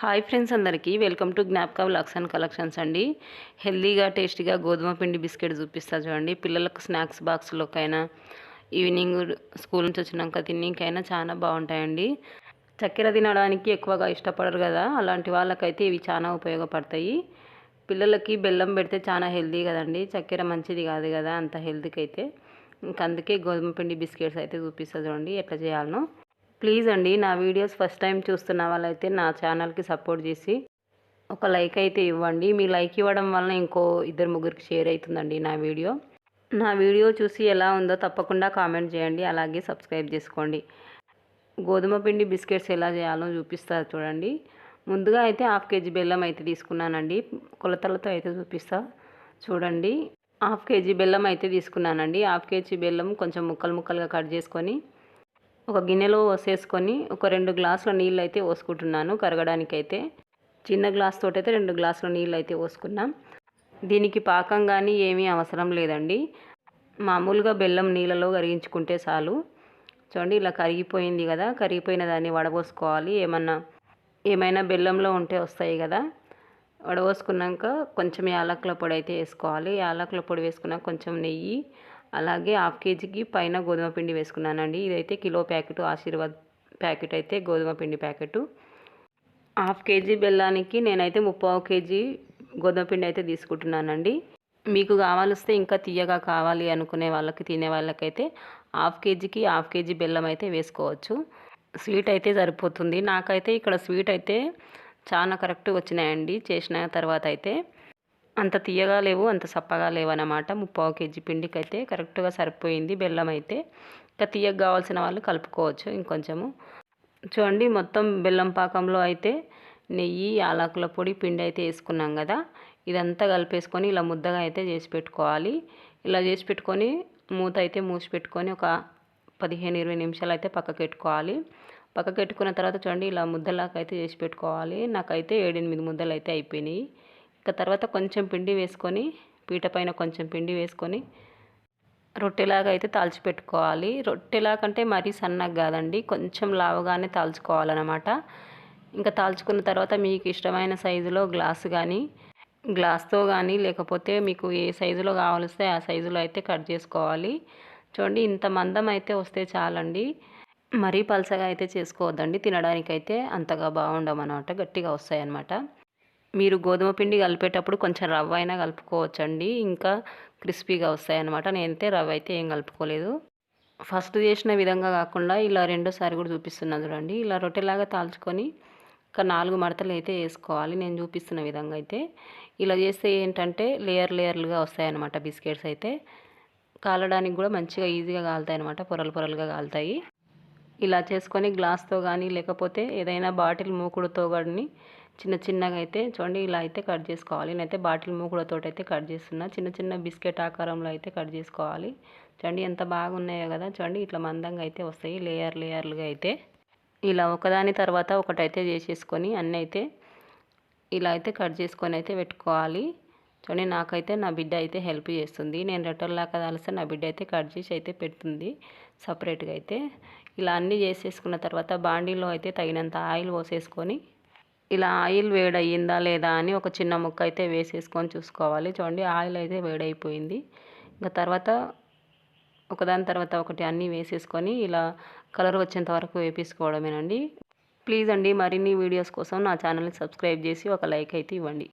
Hi friends అందరికీ. Welcome to Gnapaka vlogs and collections అండి. హెల్దీగా టేస్టీగా గోధుమ పిండి బిస్కెట్ చూపిస్తా చూడండి. పిల్లలకు స్నాక్స్ బాక్స్లోకైనా ఈవినింగ్ స్కూల్ నుంచి వచ్చినాక తిన్నకైనా చాలా బాగుంటాయండి. చక్కెర తినడానికి ఎక్కువగా ఇష్టపడరు కదా. అలాంటి వాళ్ళకైతే ఇవి చాలా ఉపయోగపడతాయి. పిల్లలకి బెల్లం పెడితే చాలా హెల్దీ కదండి. చక్కెర మంచిది కాదు కదా అంత హెల్దీకి అయితే ఇంక అందుకే గోధుమ పిండి బిస్కెట్స్ అయితే చూపిస్తా చూడండి. ఎట్లా చేయాలనో. ప్లీజ్ అండి నా వీడియోస్ ఫస్ట్ టైం చూస్తున్న వాళ్ళైతే నా ఛానల్కి సపోర్ట్ చేసి ఒక లైక్ అయితే ఇవ్వండి. మీ లైక్ ఇవ్వడం వలన ఇంకో ఇద్దరు ముగ్గురికి షేర్ అవుతుందండి నా వీడియో. నా వీడియో చూసి ఎలా ఉందో తప్పకుండా కామెంట్ చేయండి. అలాగే సబ్స్క్రైబ్ చేసుకోండి. గోధుమ పిండి బిస్కెట్స్ ఎలా చేయాలో చూపిస్తా చూడండి. ముందుగా అయితే హాఫ్ కేజీ బెల్లం అయితే తీసుకున్నానండి. కొలతలతో అయితే చూపిస్తా చూడండి. హాఫ్ కేజీ బెల్లం అయితే తీసుకున్నానండి. హాఫ్ కేజీ బెల్లం కొంచెం ముక్కలు ముక్కలుగా కట్ చేసుకొని ఒక గిన్నెలో పోసేసుకొని ఒక రెండు గ్లాసుల నీళ్ళు అయితే పోసుకుంటున్నాను కరగడానికి అయితే చిన్న గ్లాస్ తోటి అయితే రెండు గ్లాసుల నీళ్ళు అయితే పోసుకున్నాం. దీనికి పాకం కానీ ఏమీ అవసరం లేదండి. మామూలుగా బెల్లం నీళ్ళలో కరిగించుకుంటే చాలు. చూడండి ఇలా కరిగిపోయింది కదా. కరిగిపోయిన దాన్ని వడబోసుకోవాలి. ఏమన్నా ఏమైనా బెల్లంలో ఉంటే వస్తాయి కదా. వడబోసుకున్నాక కొంచెం యాలకుల పొడి అయితే వేసుకోవాలి. యాలకుల పొడి వేసుకున్నాక కొంచెం నెయ్యి అలాగే హాఫ్ కేజీకి పైన గోధుమ పిండి వేసుకున్నానండి. ఇదైతే కిలో ప్యాకెట్ ఆశీర్వాద్ ప్యాకెట్ అయితే గోధుమ పిండి ప్యాకెట్. హాఫ్ కేజీ బెల్లానికి నేనైతే ముప్పావు కేజీ గోధుమ పిండి అయితే తీసుకుంటున్నానండి. మీకు కావాలిస్తే ఇంకా తీయగా కావాలి అనుకునే వాళ్ళకి తినే వాళ్ళకైతే హాఫ్ కేజీకి హాఫ్ కేజీ బెల్లం అయితే వేసుకోవచ్చు. స్వీట్ అయితే సరిపోతుంది. నాకైతే ఇక్కడ స్వీట్ అయితే చాలా కరెక్ట్గా వచ్చినాయండి. చేసిన తర్వాత అయితే అంత తీయగా లేవు అంత సప్పగా లేవు అనమాట ముప్పావు కేజీ పిండికి అయితే కరెక్ట్గా సరిపోయింది బెల్లం అయితే ఇంకా తీయగా కావాల్సిన వాళ్ళు కలుపుకోవచ్చు ఇంకొంచెము. చూడండి మొత్తం బెల్లం పాకంలో అయితే నెయ్యి యాలకుల పొడి పిండి అయితే వేసుకున్నాం కదా. ఇదంతా కలిపేసుకొని ఇలా ముద్దగా అయితే చేసి పెట్టుకోవాలి. ఇలా చేసి పెట్టుకొని మూత అయితే మూసి పెట్టుకొని ఒక పదిహేను ఇరవై నిమిషాలు అయితే పక్కకు పెట్టుకోవాలి పక్కకు పెట్టుకున్న తర్వాత చూడండి ఇలా ముద్దలాగా అయితే చేసి పెట్టుకోవాలి. నాకైతే ఏడెనిమిది ముద్దలు అయితే అయిపోయినాయి. తర్వాత కొంచెం పిండి వేసుకొని పీట పైన కొంచెం పిండి వేసుకొని రొట్టెలాగా అయితే తాల్చి పెట్టుకోవాలి రొట్టెలాగా మరీ సన్నగా కాదండి కొంచెం లావుగానే తాల్చుకోవాలన్నమాట. ఇంకా తాల్చుకున్న తర్వాత మీకు ఇష్టమైన సైజులో గ్లాస్ కానీ గ్లాస్తో కానీ లేకపోతే మీకు ఏ సైజులో కావాలిస్తే ఆ సైజులో అయితే కట్ చేసుకోవాలి. చూడండి ఇంత మందం అయితే వస్తే చాలండి. మరీ పలసగా అయితే చేసుకోవద్దండి తినడానికైతే అంతగా బాగుండమన్నమాట గట్టిగా వస్తాయి అన్నమాట మీరు గోధుమ పిండి కలిపేటప్పుడు కొంచెం రవ్వ అయినా కలుపుకోవచ్చండి. ఇంకా క్రిస్పీగా వస్తాయి అన్నమాట నేనైతే రవ్వ అయితే ఏం కలుపుకోలేదు. ఫస్ట్ చేసిన విధంగా కాకుండా ఇలా రెండోసారి కూడా చూపిస్తున్నాను చూడండి. ఇలా రొట్టెలాగా తాల్చుకొని ఒక నాలుగు మడతలు అయితే వేసుకోవాలి. నేను చూపిస్తున్న విధంగా అయితే. ఇలా చేస్తే ఏంటంటే లేయర్ లేయర్లుగా వస్తాయన్నమాట బిస్కెట్స్ అయితే. కాలడానికి కూడా మంచిగా ఈజీగా కాలుతాయి అనమాట పొరలు పొరలుగా కాలుతాయి. ఇలా చేసుకొని గ్లాస్తో కానీ లేకపోతే ఏదైనా బాటిల్ మూకుడుతో కానీ చిన్న చిన్నగా అయితే చూడండి ఇలా అయితే కట్ చేసుకోవాలి. నేనైతే బాటిల్ మూకుడతో అయితే కట్ చేస్తున్నా. చిన్న చిన్న బిస్కెట్ ఆకారంలో అయితే కట్ చేసుకోవాలి. చూడండి ఎంత బాగున్నాయో కదా. చూడండి ఇట్లా మందంగా అయితే వస్తాయి. లేయర్ లేయర్లుగా అయితే. ఇలా ఒకదాని తర్వాత ఒకటైతే చేసేసుకొని అన్నీ అయితే ఇలా అయితే కట్ చేసుకొని అయితే పెట్టుకోవాలి. చూడండి నాకైతే నా బిడ్డ అయితే హెల్ప్ చేస్తుంది. నేను రెట్టల్లాగా కలిస్తే నా బిడ్డ అయితే కట్ చేసి అయితే పెడుతుంది సపరేట్గా అయితే. ఇలా అన్నీ చేసేసుకున్న తర్వాత బాండీలో అయితే తగినంత ఆయిల్ పోసేసుకొని ఇలా ఆయిల్ వేడయ్యిందా లేదా అని ఒక చిన్న ముక్క అయితే వేసేసుకొని చూసుకోవాలి. చూడండి ఆయిల్ అయితే వేడైపోయింది. ఇంకా తర్వాత ఒకదాని తర్వాత ఒకటి అన్నీ వేసేసుకొని ఇలా కలర్ వచ్చేంత వరకు వేపించుకోవడమేనండి ప్లీజ్ అండి మరిన్ని వీడియోస్ కోసం నా ఛానల్ని సబ్స్క్రైబ్ చేసి ఒక లైక్ అయితే ఇవ్వండి.